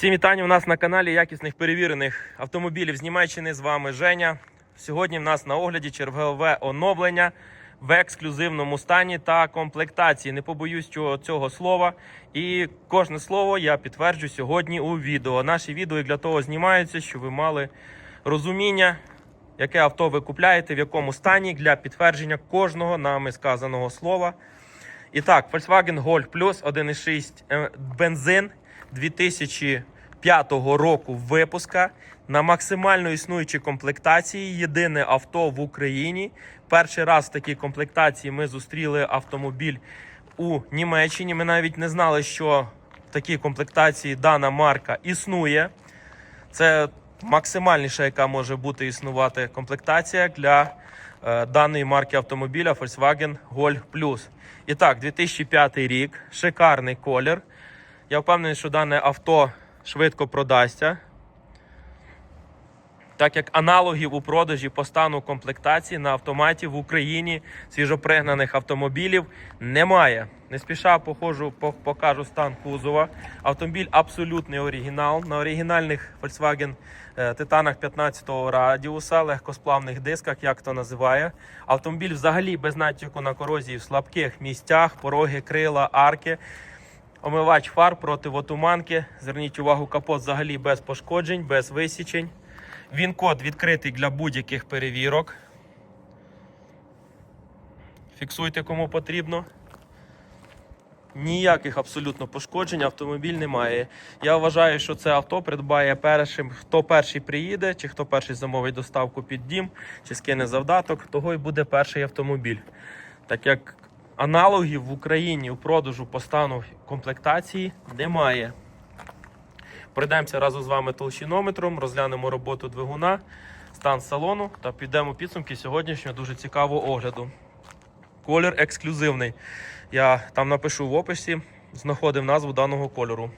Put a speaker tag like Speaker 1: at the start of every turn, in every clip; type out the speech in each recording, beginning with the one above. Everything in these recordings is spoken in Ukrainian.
Speaker 1: Всім вітання у нас на каналі якісних перевірених автомобілів з Німеччини. З вами Женя. Сьогодні в нас на огляді чергове оновлення в ексклюзивному стані та комплектації. Не побоюсь цього, слова. І кожне слово я підтверджу сьогодні у відео. Наші відео для того знімаються, щоб ви мали розуміння, яке авто ви купляєте, в якому стані для підтвердження кожного нами сказаного слова. І так, Volkswagen Golf Plus 1.6 е, бензин 2005 року випуска на максимально існуючій комплектації. Єдине авто в Україні. Перший раз в такій комплектації ми зустріли автомобіль у Німеччині. Ми навіть не знали, що в такій комплектації дана марка існує. Це максимальніша, яка може бути існувати комплектація для е, даної марки автомобіля Volkswagen Golf Plus. І так, 2005 рік, шикарний колір. Я впевнений, що дане авто швидко продасться. Так як аналогів у продажі по стану комплектації на автоматі в Україні свіжопригнаних автомобілів немає. Не спіша походжу, покажу стан кузова. Автомобіль абсолютний оригінал. На оригінальних Volkswagen е, Титанах 15-го радіуса, легкосплавних дисках, як то називає. Автомобіль взагалі без натяку на корозії в слабких місцях, пороги, крила, арки. Омивач фар проти отуманки. Зверніть увагу, капот взагалі без пошкоджень, без висічень. Він код відкритий для будь-яких перевірок. Фіксуйте кому потрібно. Ніяких абсолютно пошкоджень автомобіль не має. Я вважаю, що це авто придбає першим, хто перший приїде, чи хто перший замовить доставку під дім, чи скине завдаток, того і буде перший автомобіль. Так як аналогів в Україні у продажу по стану комплектації немає. Пройдемося разом з вами толщинометром, розглянемо роботу двигуна, стан салону та підемо підсумки сьогоднішнього дуже цікавого огляду. Колір ексклюзивний. Я там напишу в описі, знаходив назву даного кольору.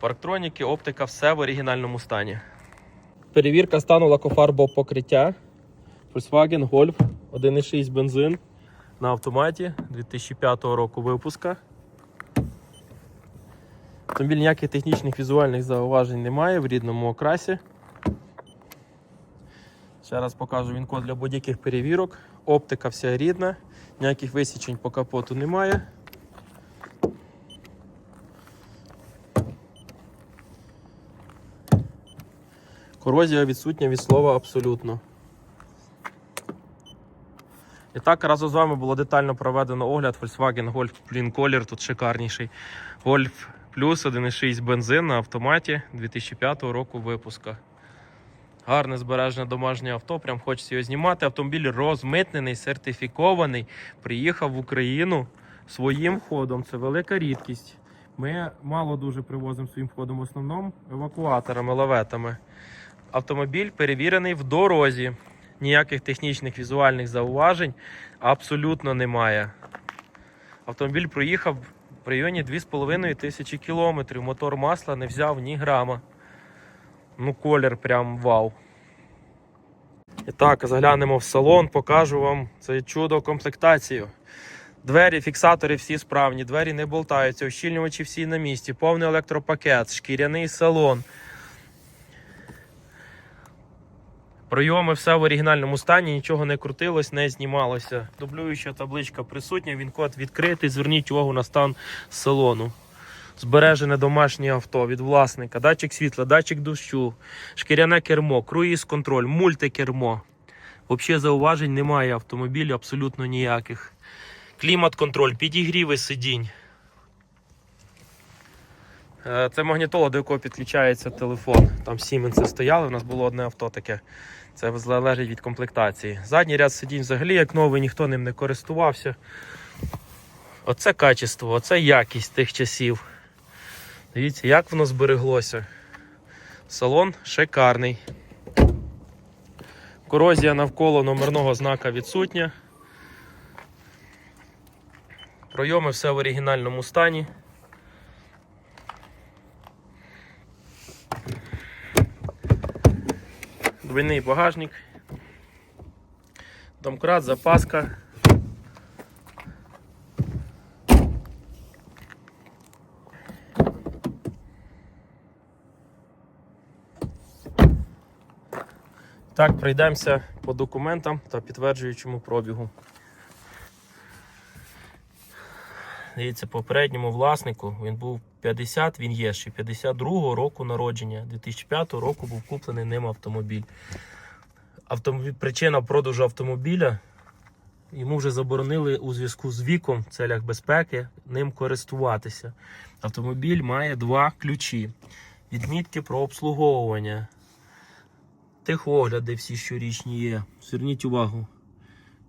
Speaker 1: Парктроніки, оптика, все в оригінальному стані. Перевірка стану лакофарбового покриття. Volkswagen Golf 1.6 бензин на автоматі 2005 року випуска. Автомобіль ніяких технічних візуальних зауважень немає в рідному окрасі. Ще раз покажу він код для будь-яких перевірок. Оптика вся рідна, ніяких висічень по капоту немає. Корозія відсутня від слова абсолютно. І так, разом з вами було детально проведено огляд Volkswagen Golf Clean Color, тут шикарніший. Golf Plus 1.6 бензин на автоматі 2005 року випуска. Гарне збережене домашнє авто, прям хочеться його знімати. Автомобіль розмитнений, сертифікований. Приїхав в Україну своїм ходом. Це велика рідкість. Ми мало дуже привозимо своїм ходом, в основному евакуаторами, лаветами. Автомобіль перевірений в дорозі. Ніяких технічних візуальних зауважень абсолютно немає. Автомобіль проїхав в районі 2,5 тисячі кілометрів. Мотор масла не взяв ні грама. Ну, колір прям вау. І так, заглянемо в салон, покажу вам це чудо комплектацію. Двері, фіксатори всі справні, двері не болтаються, ощільнювачі всі на місці, повний електропакет, шкіряний салон. Пройоми все в оригінальному стані, нічого не крутилось, не знімалося. Дублююча табличка присутня, він код відкритий. Зверніть увагу на стан салону. Збережене домашнє авто від власника, датчик світла, датчик дощу, шкіряне кермо, круїз контроль, мультикермо. Взагалі зауважень немає автомобілю абсолютно ніяких. Клімат-контроль, підігріви сидінь. Е, Це магнітола, до якого підключається телефон. Там Siemens стояли, у нас було одне авто таке. Це залежить від комплектації. Задній ряд сидінь взагалі як новий, ніхто ним не користувався. Оце качество, оце якість тих часів. Дивіться, як воно збереглося. Салон шикарний. Корозія навколо номерного знака відсутня. Пройоми все в оригінальному стані. Швейний багажник, домкрат, запаска. Так, пройдемося по документам та підтверджуючому пробігу. Дивіться, попередньому власнику він був 50, він є ще 52-го року народження. 2005 року був куплений ним автомобіль. Автомобіль. Причина продажу автомобіля йому вже заборонили у зв'язку з віком в целях безпеки ним користуватися. Автомобіль має два ключі. Відмітки про обслуговування. Техогляди всі щорічні є. Зверніть увагу.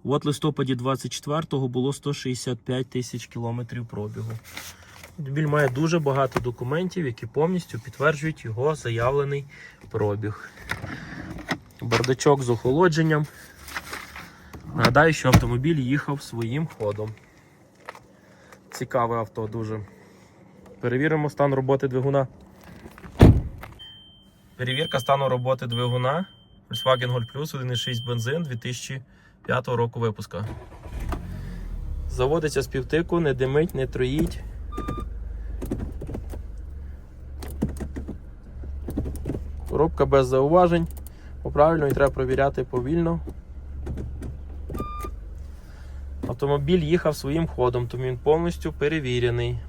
Speaker 1: От листопаді 24-го було 165 тисяч кілометрів пробігу. Автомобіль має дуже багато документів, які повністю підтверджують його заявлений пробіг. Бардачок з охолодженням. Нагадаю, що автомобіль їхав своїм ходом. Цікаве авто дуже. Перевіримо стан роботи двигуна. Перевірка стану роботи двигуна Volkswagen Golf Plus 1.6 бензин 2005 року випуска. Заводиться з півтику, не димить, не троїть. Коробка без зауважень. Правильно і треба провіряти повільно. Автомобіль їхав своїм ходом, тому він повністю перевірений.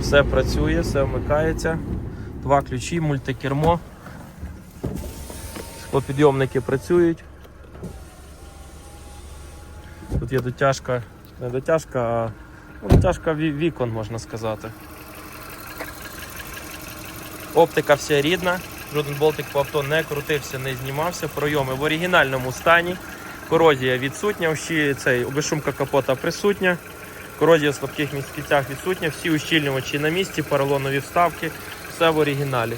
Speaker 1: Все працює, все вмикається. Два ключі, мультикермо. Склопідйомники працюють. Тут є дотяжка, не дотяжка, а ну, дотяжка вікон, можна сказати. Оптика вся рідна, жоден болтик по авто не крутився, не знімався. Пройоми в оригінальному стані. Корозія відсутня, всі цей безшумка капота присутня. Корозія в слабких місцях відсутня, всі ущільнювачі на місці, поролонові вставки, все в оригіналі.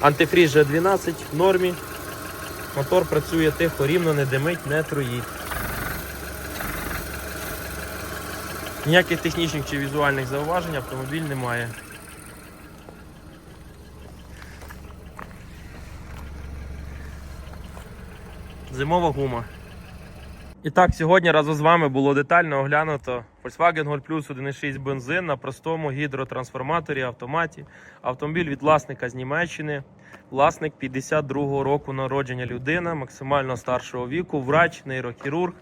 Speaker 1: Антифріз G12 в нормі. Мотор працює тихо, рівно, не димить, не троїть. Ніяких технічних чи візуальних зауважень автомобіль не має. Зимова гума. І так, сьогодні разом з вами було детально оглянуто Volkswagen Golf Plus 1.6 бензин на простому гідротрансформаторі автоматі. Автомобіль від власника з Німеччини. Власник 52-го року народження людина, максимально старшого віку, врач, нейрохірург,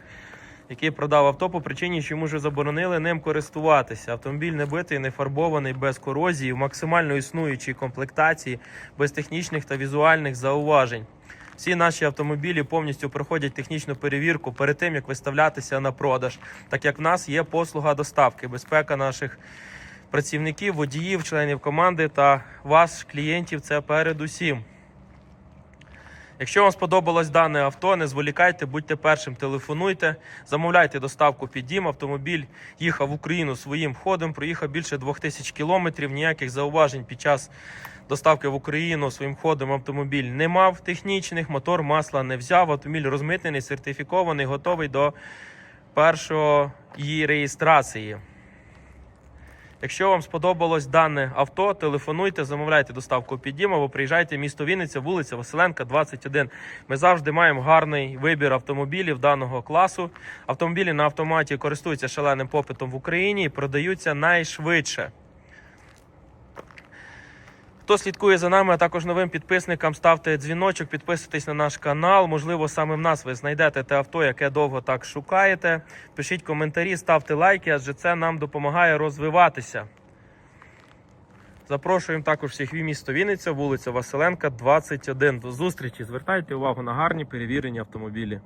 Speaker 1: який продав авто по причині, що йому вже заборонили ним користуватися. Автомобіль не битий, не фарбований, без корозії, в максимально існуючій комплектації, без технічних та візуальних зауважень. Всі наші автомобілі повністю проходять технічну перевірку перед тим, як виставлятися на продаж, так як в нас є послуга доставки, безпека наших працівників, водіїв, членів команди та вас, клієнтів, це передусім. Якщо вам сподобалось дане авто, не зволікайте, будьте першим, телефонуйте, замовляйте доставку під дім. Автомобіль їхав в Україну своїм ходом, проїхав більше 2000 кілометрів. Ніяких зауважень під час доставки в Україну своїм ходом автомобіль не мав технічних, мотор масла не взяв. Автомобіль розмитнений, сертифікований, готовий до першої реєстрації. Якщо вам сподобалось дане авто, телефонуйте, замовляйте доставку під або приїжджайте в місто Вінниця, вулиця Василенка, 21. Ми завжди маємо гарний вибір автомобілів даного класу. Автомобілі на автоматі користуються шаленим попитом в Україні і продаються найшвидше. Хто слідкує за нами, а також новим підписникам, ставте дзвіночок, підписуйтесь на наш канал. Можливо, саме в нас ви знайдете те авто, яке довго так шукаєте. Пишіть коментарі, ставте лайки, адже це нам допомагає розвиватися. Запрошуємо також всіх в місто Вінниця, вулиця Василенка, 21. До зустрічі. Звертайте увагу на гарні перевірені автомобілі.